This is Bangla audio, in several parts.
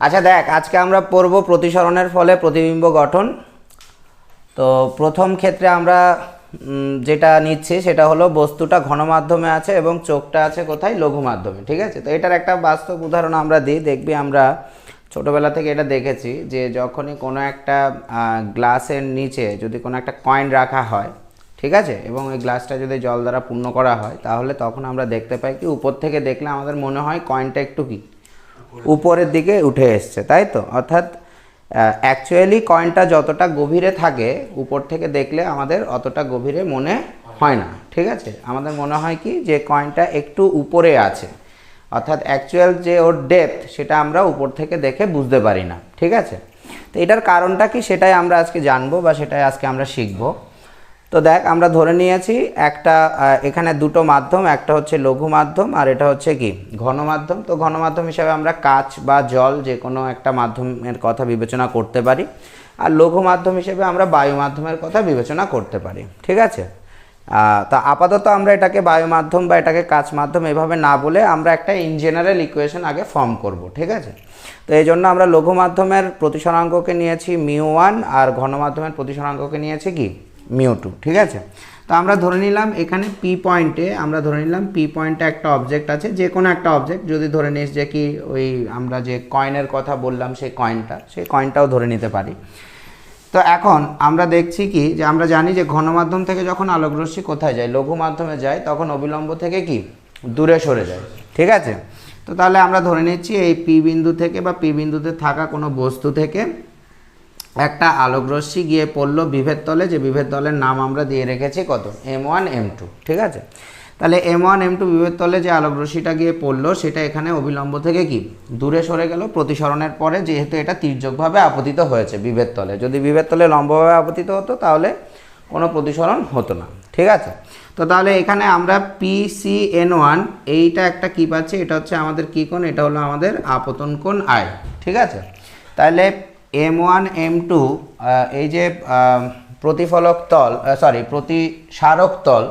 আচ্ছা দেখ, আজকে আমরা পড়ব প্রতিসরণের ফলে প্রতিবিম্ব গঠন। তো প্রথম ক্ষেত্রে আমরা যেটা নিচ্ছি সেটা হলো বস্তুটা ঘন মাধ্যমে আছে এবং চোখটা আছে কোথায়? লঘু মাধ্যমে ঠিক আছে? তো এটার একটা বাস্তব উদাহরণ আমরা দিই, দেখবি আমরা ছোটোবেলা থেকে এটা দেখেছি যে যখনই কোনো একটা গ্লাসের নিচে যদি কোনো একটা কয়েন রাখা হয়, ঠিক আছে? এবং ওই গ্লাসটা যদি জল দ্বারা পূর্ণ করা হয়, তাহলে তখন আমরা দেখতে পাই কি, উপর থেকে দেখলে আমাদের মনে হয় কয়েনটা একটু কি উপরের দিকে উঠে এসছে, তাই তো? অর্থাৎ অ্যাকচুয়ালি কয়েনটা যতটা গভীরে থাকে, উপর থেকে দেখলে আমাদের অতটা গভীরে মনে হয় না, ঠিক আছে? আমাদের মনে হয় কি যে কয়েনটা একটু উপরে আছে, অর্থাৎ অ্যাকচুয়াল যে ওর ডেপথ সেটা আমরা উপর থেকে দেখে বুঝতে পারি না, ঠিক আছে? তো এটার কারণটা কি সেটাই আমরা আজকে জানব বা সেটাই আজকে আমরা শিখব। তো দেখ, আমরা ধরে নিয়েছি একটা এখানে দুটো মাধ্যম, একটা হচ্ছে লঘু মাধ্যম আর এটা হচ্ছে কি? ঘন মাধ্যম তো ঘন মাধ্যম হিসাবে আমরা কাচ বা জল যে কোনো একটা মাধ্যমের কথা বিবেচনা করতে পারি আর লঘু মাধ্যম হিসেবে আমরা বায়ু মাধ্যমের কথা বিবেচনা করতে পারি। ঠিক আছে? তা আপাতত আমরা এটাকে বায়ু মাধ্যম বা এটাকে কাচ মাধ্যম এভাবে না বলে আমরা একটা ইন ইকুয়েশন আগে ফর্ম করব। ঠিক আছে? তো এই জন্য আমরা লঘু মাধ্যমের প্রতিসরাঙ্ককে নিয়েছি মিউ ওয়ান আর ঘন মাধ্যমের প্রতিসরাঙ্ককে নিয়েছি কি? মিউ টু ঠিক আছে? তো আমরা ধরে নিলাম এখানে পি পয়েন্টে আমরা ধরে নিলাম পি পয়েন্টে একটা অবজেক্ট আছে, যে কোনো একটা অবজেক্ট যদি ধরে নিস যে কি ওই আমরা যে কয়েনের কথা বললাম সেই কয়েনটা সেই কয়েনটাও ধরে নিতে পারি। তো এখন আমরা দেখছি কি, যে আমরা জানি যে ঘন মাধ্যম থেকে যখন আলোকরশ্মি কোথায় যায় লঘু মাধ্যমে যায়, তখন অবিলম্ব থেকে কি? দূরে সরে যায়, ঠিক আছে? তো তাহলে আমরা ধরে নিচ্ছি এই পি বিন্দু থেকে বা পি বিন্দুতে থাকা কোনো বস্তু থেকে একটা আলোকরশ্মি গিয়ে পড়ল বিভেদ তলে, যে বিভেদ তলের নাম আমরা দিয়ে রেখেছি কত? এম ওয়ান এম টু ঠিক আছে? তাহলে এম ওয়ান এম টু বিভেদ তলে যে আলোকরশ্মিটা গিয়ে পড়ল, সেটা এখানে অবিলম্ব থেকে কি? দূরে সরে গেল, প্রতিসরণের পরে যেহেতু এটা তির্যকভাবে আপতিত হয়েছে বিভেদ তলে। যদি বিভেদ তলে লম্বভাবে আপতিত হতো, তাহলে কোনো প্রতিসরণ হতো না, ঠিক আছে? তো তাহলে এখানে আমরা পি সি এন ওয়ান এইটা একটা কি পাচ্ছি? এটা হচ্ছে আমাদের কি কোণ? এটা হলো আমাদের আপতন কোণ আই ঠিক আছে? তাহলে এম ওয়ান এম টু এই যে প্রতিফলক তল সরি প্রতিসারক তল,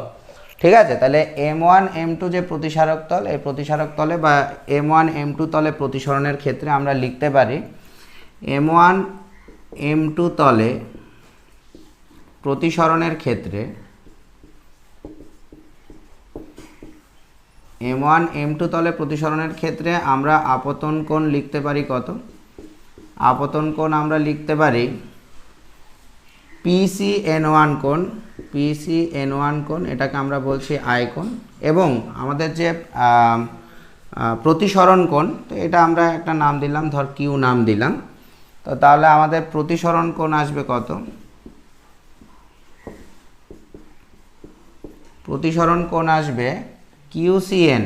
ঠিক আছে? তাহলে এম ওয়ান এম টু যে প্রতিসারক তল, এই প্রতিসারক তলে বা এম ওয়ান এম টু তলে প্রতিসরণের ক্ষেত্রে আমরা লিখতে পারি এম ওয়ান এম টু তলে প্রতিসরণের ক্ষেত্রে এম ওয়ান এম টু তলে প্রতিসরণের ক্ষেত্রে আমরা আপতন কোণ লিখতে পারি কত? আপতন কোণ আমরা লিখতে পারি পিসি এন ওয়ান কোণ পিসি এন ওয়ান কোণ, এটাকে আমরা বলছি আই কোণ এবং আমাদের যে প্রতিসরণ কোণ, তো এটা আমরা একটা নাম দিলাম, ধর কিউ নাম দিলাম। তো তাহলে আমাদের প্রতিসরণ কোণ আসবে কত? প্রতিসরণ কোণ আসবে কিউসিএন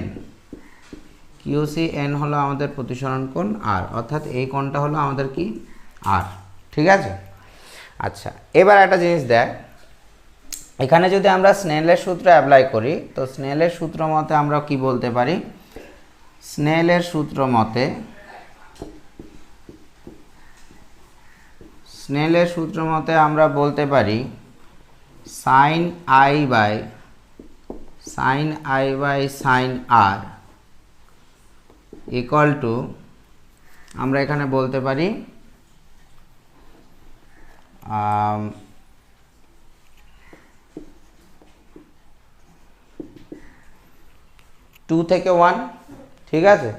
কিউসিএন হলো আমাদের প্রতিসরণ কোণ আর অর্থাৎ এই কোণটা হলো আমাদের কি? আর ঠিক আছে? আচ্ছা এবার একটা জিনিস দেখ। এখানে যদি আমরা স্নেলের সূত্র অ্যাপ্লাই করি, তো স্নেলের সূত্র মতে আমরা কি বলতে পারি? স্নেলের সূত্র মতে, স্নেলের সূত্র মতে আমরা বলতে পারি sine i by sine i by sine r equal to আমরা এখানে বলতে পারি টু থেকে ওয়ান ঠিক আছে?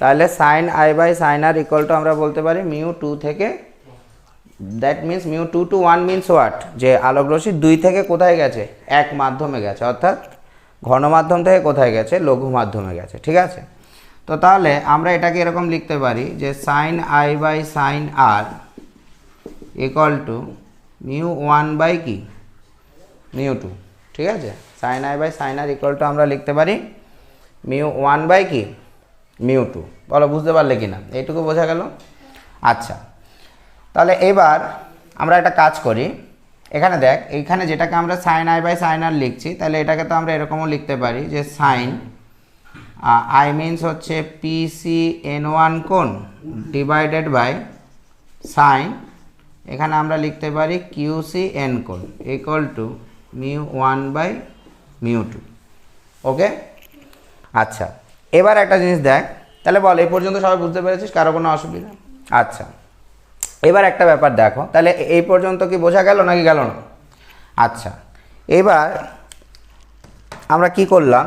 তাহলে sine i by sine r equal to আমরা বলতে পারি মিউ টু থেকে that means mu two to one means what যে আলোকরশ্মি দুই থেকে কোথায় গেছে? এক মাধ্যমে গেছে, অর্থাৎ ঘন মাধ্যম থেকে কোথায় গেছে? লঘু মাধ্যমে গেছে, ঠিক আছে? তো তাহলে আমরা এটাকে এরকম লিখতে পারি যে sine i by sine r equal to mu one by কি? মিউ টু ঠিক আছে? Sine i by sine r equal to আমরা লিখতে পারি মিউ ওয়ান বাই কি? মিউ টু বলো বুঝতে পারলে কি না এইটুকু বোঝা গেল? আচ্ছা তাহলে এবার আমরা একটা কাজ করি। এখানে দেখ, এইখানে যেটাকে আমরা sine i by sine r লিখছি, তাহলে এটাকে তো আমরা এরকমও লিখতে পারি যে সাইন আই মিনস হচ্ছে পি সি এন ওয়ান কোন ডিভাইডেড বাই সাইন এখানে আমরা লিখতে পারি কিউ সি এন কোন equal to mu one by mu two okay আচ্ছা এবার একটা জিনিস দেখ। তাহলে বল, এই পর্যন্ত সবাই বুঝতে পেরেছিস? কারও কোনো অসুবিধা? আচ্ছা এবার একটা ব্যাপার দেখো। তাহলে এই পর্যন্ত কি বোঝা গেল নাকি গেল না? আচ্ছা এবার আমরা কি করলাম?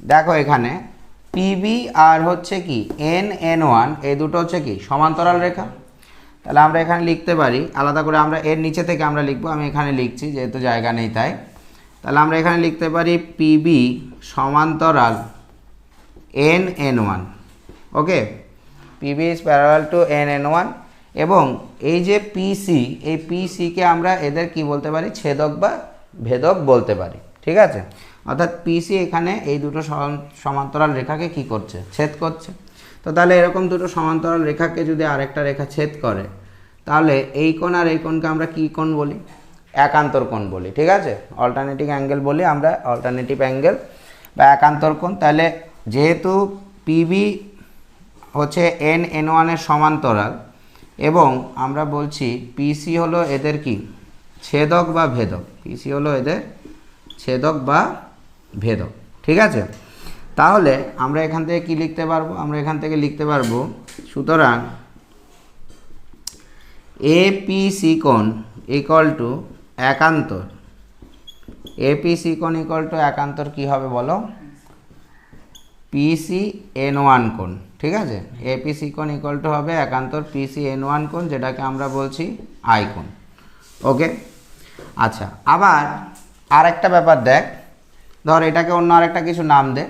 দেখো এখানে পিবি আর হচ্ছে কি এন এন ওয়ান এই দুটো হচ্ছে কি, সমান্তরাল রেখা? তাহলে আমরা এখানে লিখতে পারি, আলাদা করে আমরা এর নিচে থেকে আমরা লিখব, আমি এখানে লিখছি, যেহেতু জায়গা নেই তাই। তাহলে আমরা এখানে লিখতে পারি পিবি সমান্তরাল N N one okay PB is parallel to N N one এবং এই যে পিসি এই পিসিকে আমরা এদের কি বলতে পারি? ছেদক বা ভেদক বলতে পারি, ঠিক আছে? অর্থাৎ পিসি এখানে এই দুটো সমান- সমান্তরাল রেখাকে কি করছে? ছেদ করছে। তো তাহলে এরকম দুটো সমান্তরাল রেখাকে যদি আরেকটা রেখা ছেদ করে, তাহলে এই কোণ আর এই কোণকে আমরা কি কোণ বলি? একান্তর কোণ বলি, ঠিক আছে? অল্টারনেটিভ অ্যাঙ্গেল বলি আমরা অল্টারনেটিভ অ্যাঙ্গেল বা একান্তর কোণ। তাহলে যেহেতু পিবি হচ্ছে এন এন ওয়ানের সমান্তরাল, এবং আমরা বলছি পিসি হলো এদের কি? ছেদক বা ভেদক। পিসি হলো এদের ছেদক বা ভেদক, ঠিক আছে? তাহলে আমরা এখান থেকে কি লিখতে পারব? আমরা এখান থেকে লিখতে পারব, সুতরাং এ পি সি কোণ ইকুয়াল টু একান্তর। এ পি সি কোণ ইকুয়াল টু একান্তর কী হবে বলো? পিসি এন ওয়ান কোণ, ঠিক আছে? এপিসি কোণ ইকুয়াল টু হবে একান্তর পিসি এন ওয়ান কোণ, যেটাকে আমরা বলছি আই কোণ। ওকে? আচ্ছা আবার আরেকটা ব্যাপার দেখ। ধর এটাকে অন্য আরেকটা কিছু নাম দে।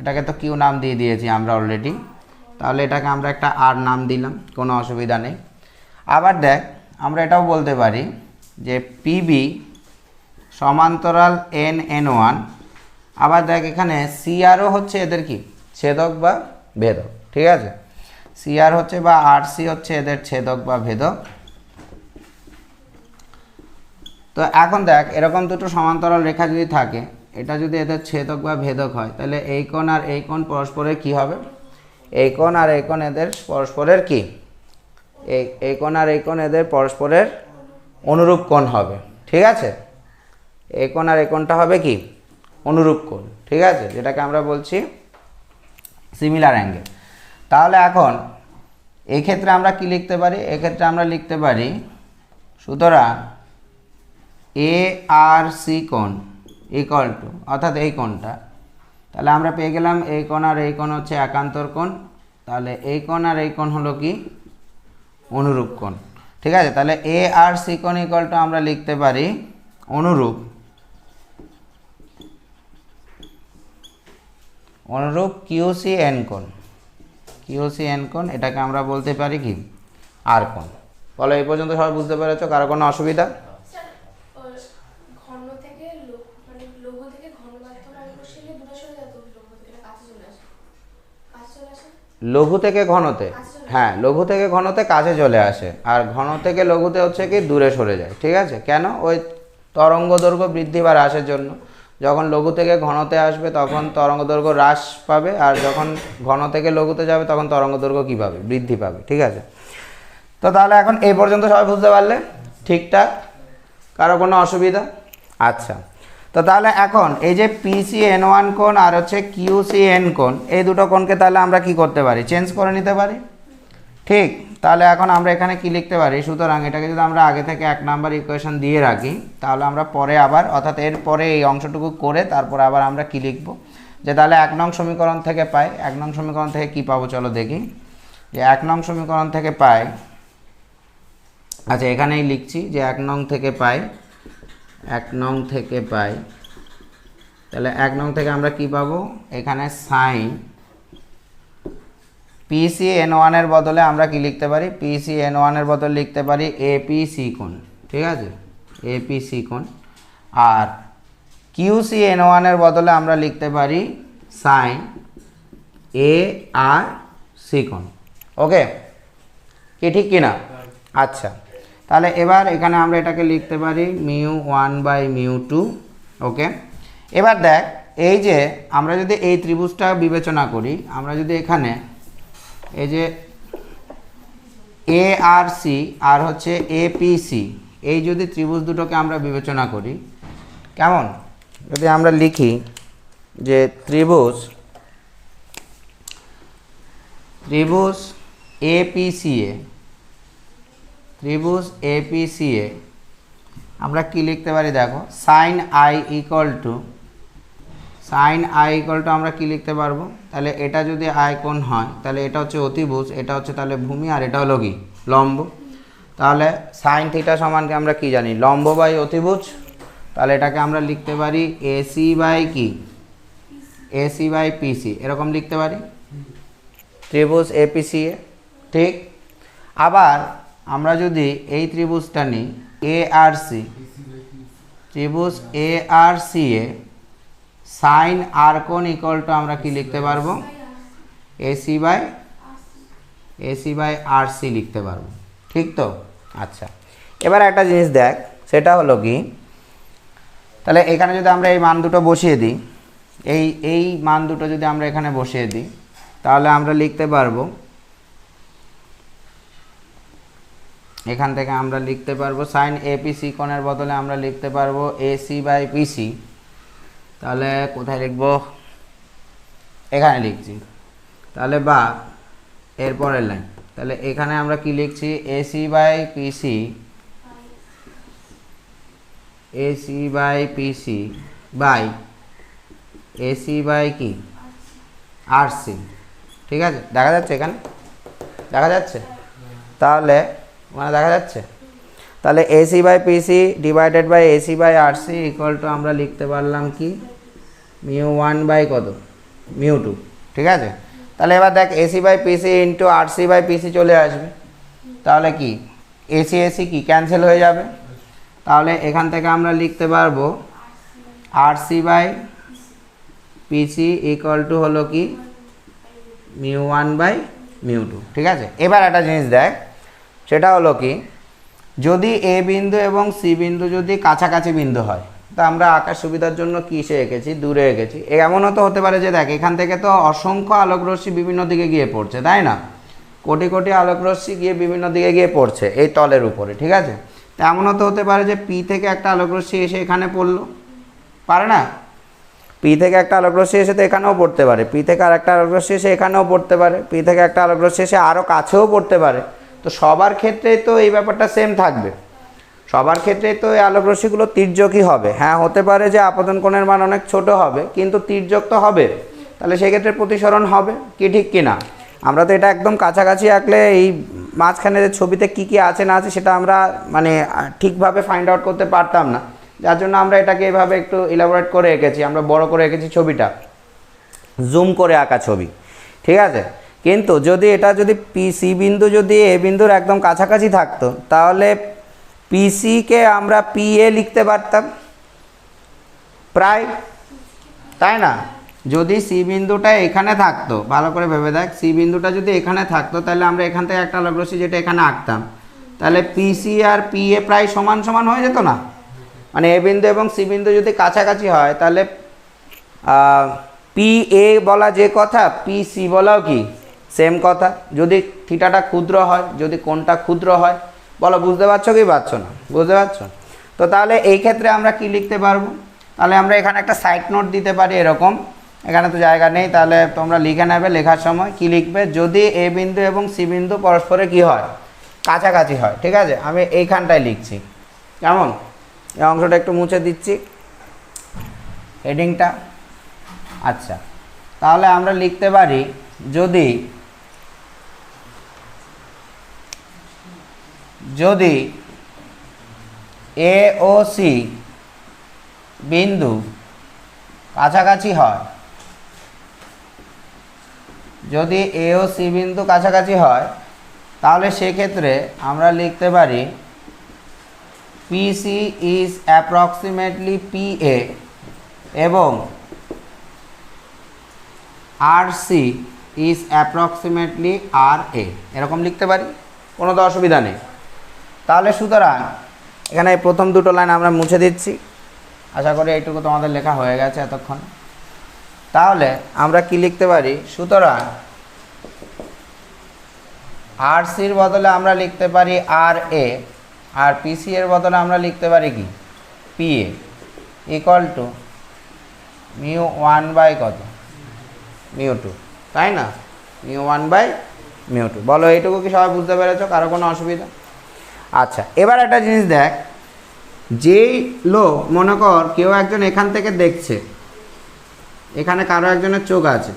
এটাকে তো কিউ নাম দিয়ে দিয়েছি আমরা অলরেডি তাহলে এটাকে আমরা একটা আর নাম দিলাম, কোনো অসুবিধা নেই। আবার দেখ, আমরা এটাও বলতে পারি যে পিবি সমান্তরাল এন এন ওয়ান আবার দেখ এখানে সিআরও হচ্ছে এদের কি? ছেদক বা ভেদক, ঠিক আছে? সিআর হচ্ছে বা আর সি হচ্ছে এদের ছেদক বা ভেদক। তো এখন দেখ, এরকম দুটো সমান্তরাল রেখা যদি থাকে, এটা যদি এদের ছেদক বা ভেদক হয়, তাহলে এই কোণ আর এই কোণ পরস্পরের কি হবে? এই কোণ আর এই কোণ এদের পরস্পরের কি? এই এই কোণ আর এই কোণ এদের পরস্পরের অনুরূপ কোণ হবে, ঠিক আছে? এই কোণ আর এই কোণটা হবে কি? অনুরূপ কোণ, ঠিক আছে? যেটাকে আমরা বলছি সিমিলার অ্যাঙ্গেল তাহলে এখন এই ক্ষেত্রে আমরা কি লিখতে পারি? এক্ষেত্রে আমরা লিখতে পারি, সুতরাং এ আর সি কোণ ইকুয়াল টু অর্থাৎ এই কোণটা। তাহলে আমরা পেয়ে গেলাম এই কোণ আর এই কোণ হচ্ছে একান্তর কোণ। তাহলে এই কোণ আর এই কোণ হলো কি? অনুরূপ কোণ। ঠিক আছে? তাহলে এ আর সি কোণ ইকুয়াল টু আমরা লিখতে পারি অনুরূপ। অনুরূপ কিউসি এন কোণ। কিউসি এন কোণ, এটাকে আমরা বলতে পারি কি? আর কোণ। বলো, এই পর্যন্ত সবাই বুঝতে পেরেছ কারও কোনো অসুবিধা স্যার ওর ঘন থেকে লো- মানে লঘু থেকে ঘন মাধ্যমে আমি বসিয়ে দূরে সরে যেত লঘু থেকে ঘনতে। হ্যাঁ লঘু থেকে ঘনতে কাছে চলে আসে। আর ঘন থেকে লঘুতে হচ্ছে কি দূরে সরে যায় ঠিক আছে? কেন? ওই তরঙ্গ দৈর্ঘ্য বৃদ্ধি বা হ্রাসের জন্য। যখন লঘু থেকে ঘনতে আসবে তখন তরঙ্গ দৈর্ঘ্য হ্রাস পাবে আর যখন ঘন থেকে লঘুতে যাবে তখন তরঙ্গ দৈর্ঘ্য কী পাবে? বৃদ্ধি পাবে ঠিক আছে? তো তাহলে এখন এই পর্যন্ত সবাই বুঝতে পারলে? ঠিকঠাক? কারও কোনো অসুবিধা? আচ্ছা। তো তাহলে এখন এই যে পিসি এন ওয়ান কোণ আর হচ্ছে কিউসি এন কোণ, এই দুটো কোণকে তাহলে আমরা কি করতে পারি? চেঞ্জ করে নিতে পারি? ঠিক, তাহলে এখন আমরা এখানে কি লিখতে পারি? সুতরাং এটাকে যদি আমরা আগে থেকে এক নাম্বার ইকুয়েশন দিয়ে রাখি, তাহলে আমরা পরে আবার, অর্থাৎ এর পরে এই অংশটুকু করে তারপর আবার আমরা কি লিখব? যে তাহলে এক নং সমীকরণ থেকে পাই, এক নং সমীকরণ থেকে কি পাবো? চলো দেখি। যে এক নং সমীকরণ থেকে পাই আচ্ছা এখানেই লিখছি যে এক নং থেকে পাই এক নং থেকে পাই। তাহলে এক নং থেকে আমরা কি পাবো? এখানে সাইন পিসি এন ওয়ানের বদলে আমরা কি লিখতে পারি? পিসি এন ওয়ানের বদলে লিখতে পারি এপিসি কোণ ঠিক আছে? এপিসি কোণ। আর কিউসি এন ওয়ানের বদলে আমরা লিখতে পারি সাইন এ আর সি কোণ। ওকে কি ঠিক কি না আচ্ছা। তাহলে এবার এখানে আমরা এটাকে লিখতে পারি mu one by mu two, okay? এবার দেখ, এই যে আমরা যদি এই ত্রিভুজটা বিবেচনা করি, আমরা যদি এখানে এই যে এ আর সি আর হচ্ছে এ পি সি এই যদি ত্রিভুজ দুটোকে আমরা বিবেচনা করি, কেমন? যদি আমরা লিখি যে ত্রিভুজ ত্রিভুজ এপিসিএ ত্রিভুজ এপিসিএ আমরা কি লিখতে পারি দেখো? Sine i equal to sine i equal to আমরা কি লিখতে পারব? তাহলে এটা যদি আই কোণ হয়, তাহলে এটা হচ্ছে অতিভুজ, এটা হচ্ছে তাহলে ভূমি, আর এটা হলো কি? লম্ব। তাহলে সাইন থিটা সমানকে আমরা কি জানি? লম্ব বাই অতিভুজ। তাহলে এটাকে আমরা লিখতে পারি এসি বাই কি? এসি বাই পিসি এরকম লিখতে পারি? ত্রিভুজ এপিসিএ ঠিক? আবার আমরা যদি এই ত্রিভুজটা নিই এ আর সি ত্রিভুজ এ আর সি এ সাইন আর কোণ ইকুয়াল টু আমরা কি লিখতে পারব? AC by AC by R C লিখতে পারব। ঠিক তো? আচ্ছা। এবার একটা জিনিস দেখ, সেটা হলো কি, তাহলে এখানে যদি আমরা এই মান দুটো বসিয়ে দিই, এই এই মান দুটো যদি আমরা এখানে বসিয়ে দিই, তাহলে আমরা লিখতে পারব এখান থেকে আমরা লিখতে পারব সাইন এপিসি কোণের বদলে আমরা লিখতে পারব এসি বাই পিসি তাহলে কোথায় লিখব? এখানে লিখছি। তাহলে বা এরপরের লাইন তাহলে এখানে আমরা কি লিখছি? AC by PC AC by PC by AC by কি? আর সি ঠিক আছে? দেখা যাচ্ছে এখানে? দেখা যাচ্ছে? তাহলে মানে দেখা যাচ্ছে? তাহলে AC by PC divided by AC by R C equal to আমরা লিখতে পারলাম কি? মিউ ওয়ান বাই কত? Mu two. ঠিক আছে? তাহলে এবার দেখ AC by PC into R C by PC চলে আসবে। তাহলে কি? এসি এসি কি? ক্যান্সেল হয়ে যাবে। তাহলে এখান থেকে আমরা লিখতে পারব R C by PC equal to হলো কি? Mu one by mu two. ঠিক আছে? এবার একটা জিনিস দেখ। সেটা হলো কি? যদি এ বিন্দু এবং সি বিন্দু যদি কাছাকাছি বিন্দু হয়, তা আমরা আঁকার সুবিধার জন্য কিসে এঁকেছি? দূরে এঁকেছি। এমনও তো হতে পারে যে দেখ, এখান থেকে তো অসংখ্য আলোকরশ্মি বিভিন্ন দিকে গিয়ে পড়ছে, তাই না? কোটি কোটি আলোকরশ্মি গিয়ে বিভিন্ন দিকে গিয়ে পড়ছে এই তলের উপরে, ঠিক আছে? তা এমনও তো হতে পারে যে পি থেকে একটা আলোকরশ্মি এসে এখানে পড়ল, পারে না? পি থেকে একটা আলোকরশ্মি এসে তো এখানেও পড়তে পারে। পি থেকে আর একটা আলোকরশ্মি এসে এখানেও পড়তে পারে। পি থেকে একটা আলোকরশ্মি এসে আরও কাছেও পড়তে পারে। তো সবার ক্ষেত্রেই তো এই ব্যাপারটা সেম থাকবে। সবার ক্ষেত্রে তো এই আলোকরশ্মিগুলো তির্যকই হবে। হ্যাঁ হতে পারে যে আপতন কোণের মান অনেক ছোট হবে, কিন্তু তির্যক তো হবে। তাহলে সেক্ষেত্রে প্রতিসরণ হবে, কি ঠিক কি না? আমরা তো এটা একদম কাছাকাছি আঁকলে এই মাঝখানে ছবিতে কি কি আছে না আছে সেটা আমরা মানে ঠিকভাবে ফাইন্ড আউট করতে পারতাম না। যার জন্য আমরা এটাকে এভাবে একটু ইলাবোরেট করে এঁকেছি, আমরা বড় করে এঁকেছি ছবিটা। জুম করে আঁকা ছবি। ঠিক আছে? কিন্তু যদি এটা যদি পি সি বিন্দু যদি এ বিন্দুর একদম কাছাকাছি থাকতো, তাহলে পিসিকে আমরা পি এ লিখতে পারতাম। প্রায়, তাই না? যদি সি বিন্দুটা এখানে থাকতো, ভালো করে ভেবে দেখ সি বিন্দুটা যদি এখানে থাকতো, তাহলে আমরা এখান থেকে একটা লগ্রসি যেটা এখানে আঁকতাম, তাহলে পিসি আর পি এ প্রায় সমান সমান হয়ে যেত না? মানে এ বিন্দু এবং সি বিন্দু যদি কাছাকাছি হয়, তাহলে পি এ বলা যে কথা পি সি বলাও কি? সেম কথা, যদি থিটাটা ক্ষুদ্র হয়, যদি কোনটা ক্ষুদ্র হয়, বলো বুঝতে পারছ কি পারছ না? বুঝতে পারছ? তো তাহলে এই ক্ষেত্রে আমরা কি লিখতে পারব? তাহলে আমরা এখানে একটা সাইড নোট দিতে পারি এরকম। এখানে তো জায়গা নেই, তাহলে তোমরা লিখে নেবে লেখার সময় কি লিখবে? যদি এ বিন্দু এবং সি বিন্দু পরস্পরে কি হয়? কাছাকাছি হয়, ঠিক আছে? আমি এইখানটায় লিখছি। কেমন? এই অংশটা একটু মুছে দিচ্ছি। হেডিংটা আচ্ছা। তাহলে আমরা লিখতে পারি, যদি যদি এ ও সি বিন্দু কাছাকাছি হয়, যদি এ ও সি বিন্দু কাছাকাছি হয়, তাহলে সেক্ষেত্রে আমরা লিখতে পারি PC is approximately P A এবং R C is approximately R A এরকম লিখতে পারি? কোনো তো অসুবিধা নেই। তাহলে সুতরাং, এখানে প্রথম দুটো লাইন আমরা মুছে দিচ্ছি। আশা করি এইটুকু তোমাদের লেখা হয়ে গেছে এতক্ষণ। তাহলে আমরা কি লিখতে পারি? সুতরাং আর সির বদলে আমরা লিখতে পারি আর এ আর পিসি এর বদলে আমরা লিখতে পারি কি? P A equal to mu one by কত? মিউ টু তাই না? Mu one by mu two বলো, এইটুকু কি সবাই বুঝতে পেরেছ? কারও কোনো অসুবিধা? আচ্ছা এবার একটা জিনিস দেখ। যেই লোক, মনে কর, কেউ একজন এখান থেকে দেখছে, এখানে কারও একজনের চোখ আছে,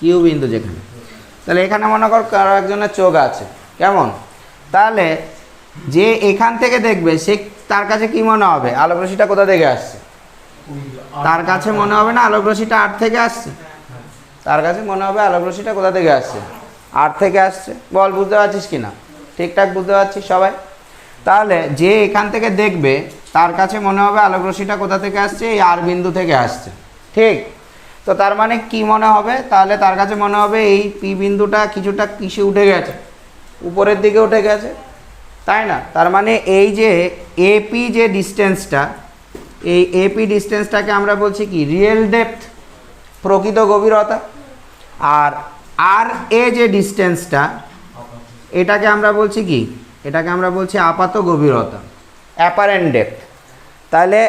কিউ বিন্দু যেখানে, তাহলে এখানে মনে কর কারও একজনের চোখ আছে, কেমন? তাহলে যে এখান থেকে দেখবে, সে তার কাছে কি মনে হবে? আলোক রশ্মিটা কোথা থেকে আসছে? তার কাছে মনে হবে না আলোক রশ্মিটা আট থেকে আসছে? তার কাছে মনে হবে আলোক রশ্মিটা কোথা থেকে আসছে? আট থেকে আসছে। বল, বুঝতে পারছিস কি না ঠিকঠাক বুঝতে পারছিস সবাই? তাহলে যে এখান থেকে দেখবে, তার কাছে মনে হবে আলোক রশ্মিটা কোথা থেকে আসছে? এই আর বিন্দু থেকে আসছে। ঠিক? তো তার মানে কি মনে হবে? তাহলে তার কাছে মনে হবে এই পি বিন্দুটা কিছুটা কিসে উঠে গেছে? উপরের দিকে উঠে গেছে। তাই না? তার মানে এই যে এপি যে ডিস্টেন্সটা এই এপি ডিস্টেন্সটাকে আমরা বলছি কি? রিয়েল ডেপথ প্রকৃত গভীরতা। আর আর এ যে ডিস্টেন্সটা, এটাকে আমরা বলছি কি? এটাকে আমরা বলছি আপাত গভীরতা অ্যাপারেন্ট ডেপথ তাহলে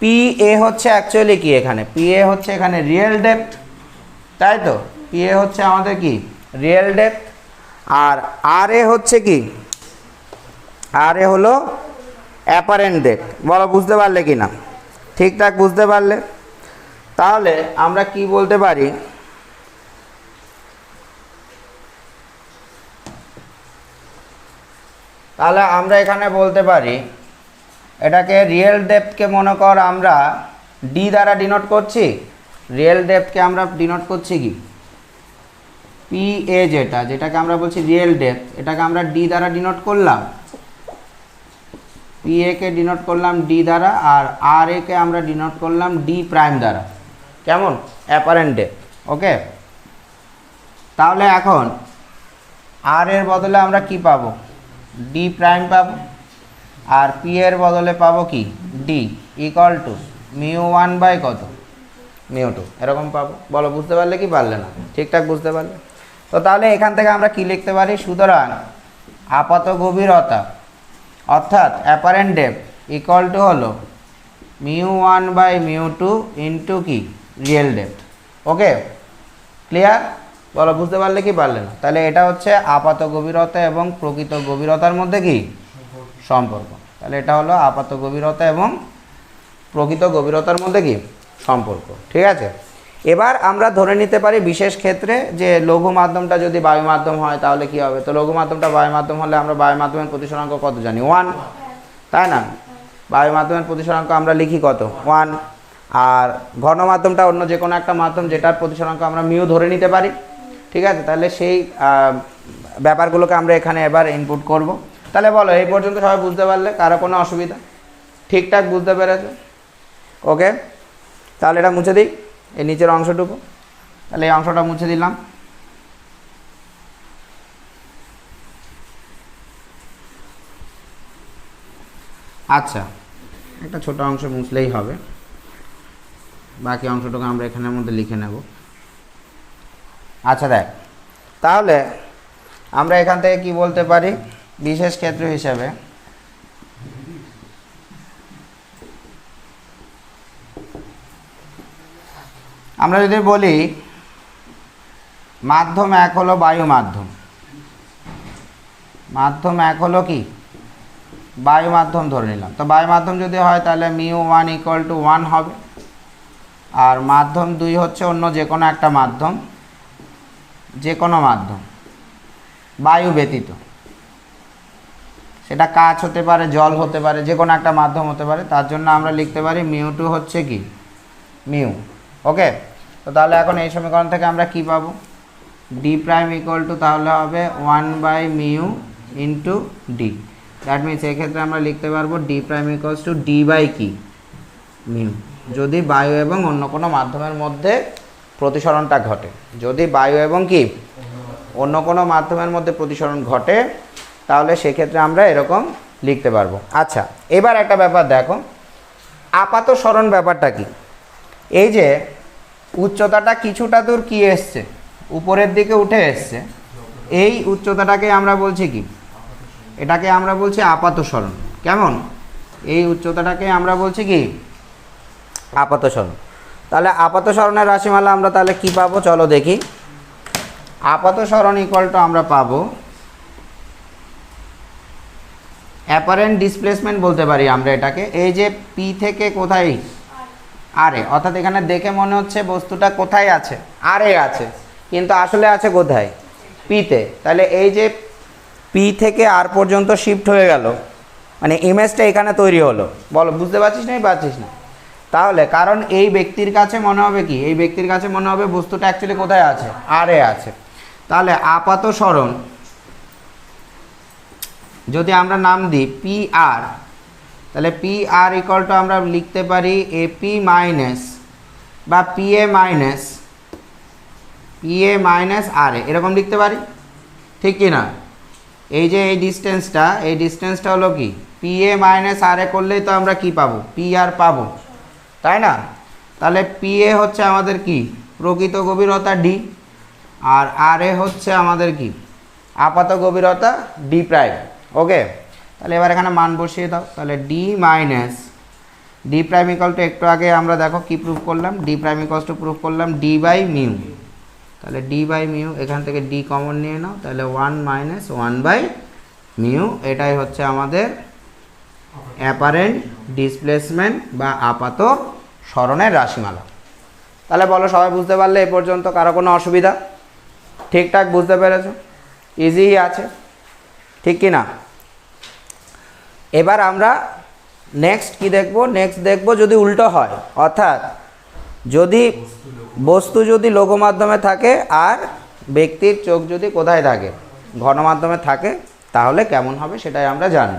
পি এ হচ্ছে অ্যাকচুয়ালি কি এখানে? পি এ হচ্ছে এখানে রিয়েল ডেপথ তাই তো? পি এ হচ্ছে আমাদের কি? রিয়েল ডেপথ আর আর এ হচ্ছে কি? আর এ হলো অ্যাপারেন্ট ডেপথ বলো, বুঝতে পারলে কি না ঠিকঠাক বুঝতে পারলে? তাহলে আমরা কি বলতে পারি? তাহলে আমরা এখানে বলতে পারি, এটাকে রিয়েল ডেপথকে মনে কর আমরা ডি দ্বারা ডিনোট করছি। রিয়েল ডেপথকে আমরা ডিনোট করছি কি? পি এ যেটা, যেটাকে আমরা বলছি রিয়েল ডেপথ এটাকে আমরা ডি দ্বারা ডিনোট করলাম। পি এ কে ডিনোট করলাম ডি দ্বারা আর আর এ কে আমরা ডিনোট করলাম ডি প্রাইম দ্বারা। কেমন? অ্যাপারেন্ট ডেপথ ওকে তাহলে এখন আর এর বদলে আমরা কি পাবো? ডি প্রাইম পাবো। আর পি এর বদলে পাবো কি? D equal to mu one by কত? মিউ টু এরকম পাবো। বলো, বুঝতে পারলে কি পারলে না? ঠিকঠাক বুঝতে পারলে? তো তাহলে এখান থেকে আমরা কি লিখতে পারি? সুতরাং আপাত গভীরতা, অর্থাৎ অ্যাপারেন্ট ডেপ ইকুয়াল টু হলো mu one by mu two into কি? রিয়েল ডেপথ ওকে ক্লিয়ার বলো, বুঝতে পারলে কি পারলে না? তাহলে এটা হচ্ছে আপাত গভীরতা এবং প্রকৃত গভীরতার মধ্যে কি? সম্পর্ক। তাহলে এটা হলো আপাত গভীরতা এবং প্রকৃত গভীরতার মধ্যে কি? সম্পর্ক। ঠিক আছে? এবার আমরা ধরে নিতে পারি বিশেষ ক্ষেত্রে যে লঘু মাধ্যমটা যদি বায়ু মাধ্যম হয়, তাহলে কি হবে? তো লঘু মাধ্যমটা বায়ু মাধ্যম হলে আমরা বায়ু মাধ্যমের প্রতিসরাঙ্ক কত জানি? ওয়ান। তাই না? বায়ু মাধ্যমের প্রতিসরাঙ্ক আমরা লিখি কত? ওয়ান। আর ঘন মাধ্যমটা অন্য যে কোনো একটা মাধ্যম, যেটার প্রতিসরাঙ্ক আমরা মিউ ধরে নিতে পারি। ঠিক আছে? তাহলে সেই ব্যাপারগুলোকে আমরা এখানে এবার ইনপুট করব। তাহলে বলো, এই পর্যন্ত সবাই বুঝতে পারলে কারও কোনো অসুবিধা? ঠিকঠাক বুঝতে পেরেছে? ওকে? তাহলে এটা মুছে দিই, এই নিচের অংশটুকু। তাহলে এই অংশটা মুছে দিলাম। আচ্ছা একটা ছোট অংশ মুছলেই হবে। বাকি অংশটুকু আমরা এখানের মধ্যে লিখে নেব। আচ্ছা দেখ। তাহলে আমরা এখান থেকে কি বলতে পারি? বিশেষ ক্ষেত্র হিসাবে। আমরা যদি বলি, মাধ্যম এক হলো বায়ু মাধ্যম। মাধ্যম এক হলো কি? বায়ু মাধ্যম ধরে নিলাম। তো বায়ু মাধ্যম যদি হয়, তাহলে mu one equal to one হবে। আর মাধ্যম দুই হচ্ছে অন্য যে কোনো একটা মাধ্যম। যে কোনো মাধ্যম, বায়ু ব্যতীত। সেটা কাচ হতে পারে, জল হতে পারে যে কোনো একটা মাধ্যম হতে পারে, তার জন্য আমরা লিখতে পারি মিউ টু হচ্ছে কি? মিউ। ওকে? তো তাহলে এখন এই সমীকরণ থেকে আমরা কি পাবো? ডি প্রাইম ইকুয়াল টু তাহলে হবে one by mu into D that means এক্ষেত্রে আমরা লিখতে পারব D prime equals to D by কি? মিউ। যদি বায়ু এবং অন্য কোনো মাধ্যমের মধ্যে প্রতিসরণটা ঘটে। যদি বায়ু এবং কি অন্য কোনো মাধ্যমের মধ্যে প্রতিসরণ ঘটে, তাহলে সেক্ষেত্রে আমরা এরকম লিখতে পারব। আচ্ছা এবার একটা ব্যাপার দেখো। আপাত স্মরণ ব্যাপারটা কি? এই যে উচ্চতাটা কিছুটা দূর কি এসছে? উপরের দিকে উঠে এসছে। এই উচ্চতাটাকে আমরা বলছি কি? এটাকে আমরা বলছি আপাত স্মরণ। কেমন? এই উচ্চতাটাকে আমরা বলছি কি? আপাত স্মরণ। তাহলে আপাত স্মরণের রাশিমালা আমরা তাহলে কি পাবো? চলো দেখি। আপাত সরণ ইকুয়াল টু আমরা পাবো। অ্যাপারেন্ট ডিসপ্লেসমেন্ট বলতে পারি আমরা এটাকে। এই যে পি থেকে কোথায়? আরে অর্থাৎ এখানে দেখে মনে হচ্ছে বস্তুটা কোথায় আছে? আরে আছে। কিন্তু আসলে আছে কোথায়? পিতে তাহলে এই যে পি থেকে আর পর্যন্ত শিফট হয়ে গেল। মানে ইমেজটা এখানে তৈরি হলো। বলো, বুঝতে পারছিস না? পারছিস না? তাহলে কারণ এই ব্যক্তির কাছে মনে হবে কি? এই ব্যক্তির কাছে মনে হবে বস্তুটা অ্যাকচুয়ালি কোথায় আছে? আরে আছে। তাহলে আপাত স্মরণ, যদি আমরা নাম দিই পি আর তাহলে পি আর ইকুয়াল টু আমরা লিখতে পারি এপি মাইনাস বা P A minus P A minus R A এরকম লিখতে পারি? ঠিক কি না? এই যে এই ডিস্টেন্সটা এই ডিস্টেন্সটা হলো কি? পি এ মাইনাস আর এ করলেই তো আমরা কি পাবো? পি আর পাবো। তাই না? তাহলে পি এ হচ্ছে আমাদের কি? প্রকৃত গভীরতা ডি আর আর এ হচ্ছে আমাদের কি? আপাত গভীরতা ডি প্রাইম ওকে তাহলে এবার এখানে মান বসিয়ে দাও। তাহলে D minus D prime equal to একটু আগে আমরা দেখো কি প্রুফ করলাম? D prime equals to proof করলাম ডি বাই মিউ তাহলে ডি বাই মিউ এখান থেকে ডি কমন নিয়ে নাও। তাহলে one minus one by mu এটাই হচ্ছে আমাদের অ্যাপারেন্ট ডিসপ্লেসমেন্ট বা আপাত স্মরণের রাশিমালা। তাহলে বলো, সবাই বুঝতে পারলে এ পর্যন্ত কারও কোনো অসুবিধা? ঠিকঠাক বুঝতে পেরেছ? ইজিই আছে। ঠিক কি না এবার আমরা নেক্সট কি দেখব? নেক্সট দেখব যদি উল্টো হয়। অর্থাৎ যদি বস্তু যদি লঘু মাধ্যমে থাকে আর ব্যক্তির চোখ যদি কোথায় থাকে ঘন মাধ্যমে থাকে, তাহলে কেমন হবে সেটাই আমরা জানব।